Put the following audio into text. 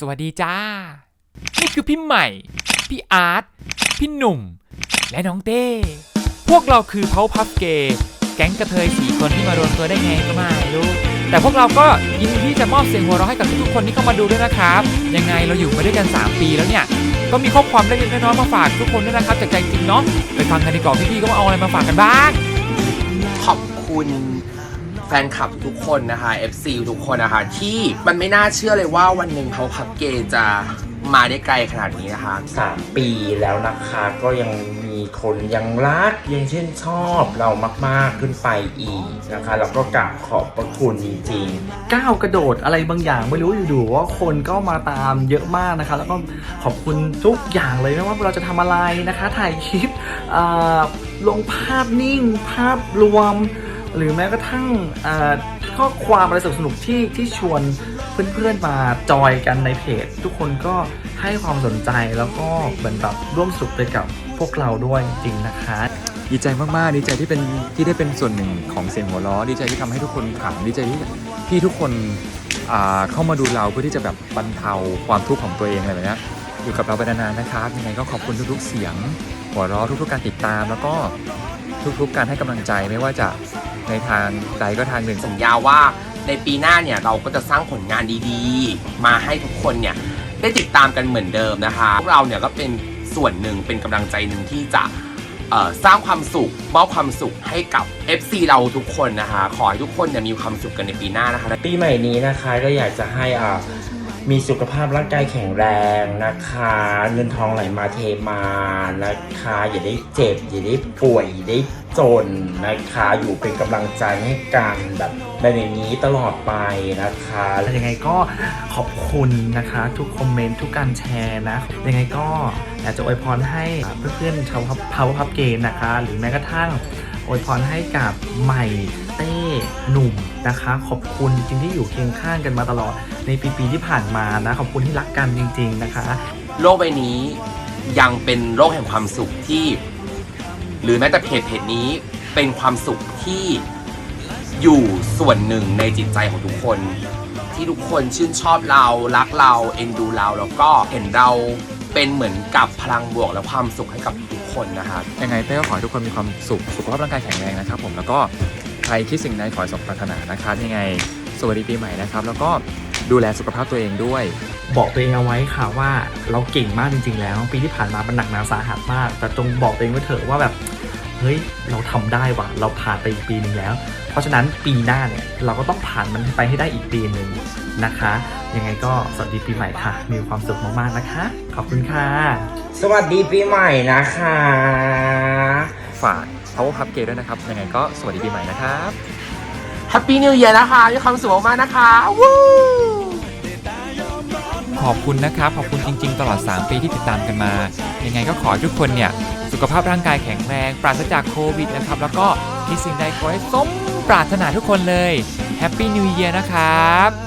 สวัสดีจ้า นี่คือพี่ใหม่ พี่อาร์ต พี่หนุ่ม และน้องเต้ พวกเราคือเพาพับเกย์แก๊งกระเทยสี่คนที่มารวมตัวได้ไงก็ไม่รู้ แต่พวกเราก็ยินดีที่จะมอบเสียงหัวเราะให้กับทุกๆคนที่เข้ามาดูด้วยนะครับ ยังไงเราอยู่มาด้วยกัน 3 ปีแล้วเนี่ย ก็มีข้อความเล็กๆน้อยๆมาฝากทุกคนด้วยนะครับจากใจจริงเนาะ ไปฟังกันดีกว่าพี่ๆก็มาเอาอะไรมาฝากกันบ้าง ขอบคุณ แฟนคลับทุกคนนะคะ FC ทุกคนนะคะ ที่มันไม่น่าเชื่อเลยว่าวันหนึ่งเขาพับเกย์จะมาได้ไกลขนาดนี้นะคะสามปีแล้วนะคะก็ยังมีคนยังรักยังชื่นชอบเรามากๆขึ้นไปอีกนะคะ แล้วก็กราบขอบพระคุณจริงๆก้าวกระโดดอะไรบางอย่างไม่รู้อยู่ๆว่าคนก็มาตามเยอะมากนะคะ แล้วก็ขอบคุณทุกอย่างเลยไม่ว่าเราจะทำอะไรนะคะ ถ่ายคลิปอ่าลงภาพนิ่งภาพรวม หรือแม้กระทั่งข้อความอะไรสนุกๆที่ที่ชวนเพื่อนๆมาจอยกันในเพจ ทุกคนก็ให้ความสนใจแล้วก็เหมือนแบบร่วมสุขไปกับพวกเราด้วยจริงนะคะ ดีใจมากๆ ดีใจที่เป็นที่ได้เป็นส่วนหนึ่งของเสียงหัวเราะดีใจที่ทำให้ทุกคนขำดีใจที่ที่ทุกคนเข้ามาดูเราเพื่อที่จะแบบบรรเทาความทุกข์ของตัวเองอะไรแบบนี้อยู่กับเราไปนานๆนะครับยังไงก็ขอบคุณทุกๆเสียง หัวเราะทุกๆการติดตามแล้วก็ทุกๆการให้กำลังใจไม่ว่าจะ ในทางใดก็ทางหนึ่ง สัญญาว่าในปีหน้าเนี่ยเราก็จะสร้างผลงานดีๆ มาให้ทุกคนเนี่ยได้ติดตามกันเหมือนเดิมนะคะพวกเราเนี่ยก็เป็นส่วนหนึ่งเป็นกำลังใจหนึ่งที่จะสร้างความสุขมอบความสุขให้กับ FC เราทุกคนนะคะ ขอให้ทุกคนเนี่ยมีความสุขกันในปีหน้านะคะ ปีใหม่นี้นะคะก็อยากจะให้อ่า มีสุขภาพร่างกายแข็งแรงนะคะ เงินทองไหลมาเทมานะคะ อย่าได้เจ็บ อย่าได้ป่วยอย่าได้จนนะคะ อยู่เป็นกำลังใจให้กันแบบแบบอย่างนี้ตลอดไปนะคะยังไงก็ขอบคุณนะคะ ทุกคอมเมนต์ทุกการแชร์นะ ยังไงก็อยากจะอวยพรให้เพื่อนๆชาวพาวพับเกมนะคะ หรือแม้กระทั่งอวยพรให้กับใหม่เต้ หนุ่มนะคะ ขอบคุณจริงที่อยู่เคียงข้างกันมาตลอดในปีๆที่ผ่านมานะ ขอบคุณที่รักกันจริง ๆนะคะ โลกใบนี้ยังเป็นโลกแห่งความสุขที่ หรือแม้แต่เพจเพจนี้เป็นความสุขที่อยู่ส่วนหนึ่งในจิตใจของทุกคน ที่ทุกคนชื่นชอบเรารักเราเอ็นดูเราแล้วก็เห็นเราเป็นเหมือนกับพลังบวกและความสุขให้กับทุกคนนะครับ ยังไงเต้ก็ขอให้ทุกคนมีความสุข สุขภาพร่างกายแข็งแรงนะครับผมแล้วก็ ใครคิดสิ่งใดขอให้สมปรารถนานะครับยังไงสวัสดีปีใหม่นะครับ แล้วก็ดูแลสุขภาพตัวเองด้วย บอกตัวเองเอาไว้ค่ะว่าเราเก่งมากจริง ๆ แล้ว ปีที่ผ่านมามันหนักหนาสาหัสมาก แต่จงบอกตัวเองไว้เถอะว่าแบบเฮ้ยเราทำได้ว่ะเราผ่านไปอีกปีหนึ่งแล้ว เพราะฉะนั้นปีหน้าเนี่ยเราก็ต้องผ่านมันไปให้ได้อีกปีหนึ่งนะคะ ยังไงก็สวัสดีปีใหม่ค่ะ มีความสุขมากๆนะคะ ขอบคุณค่ะ สวัสดีปีใหม่นะคะ ฝาก Power Pub Gay ด้วยนะครับ ยังไงก็สวัสดีปีใหม่นะครับแฮปปี้นิว e ย r นะคะมีความสุขมากๆนะคะวู้ ขอบคุณนะครับ ขอบคุณจริงๆ ตลอด 3 ปีที่ติดตามกันมา ยังไงก็ขอให้ทุกคนเนี่ย สุขภาพร่างกายแข็งแรง ปราศจากโควิดนะครับ แล้วก็ที่สิ่งใดขอให้สมปรารถนาทุกคนเลย แฮปปี้นิว e ย r นะครับ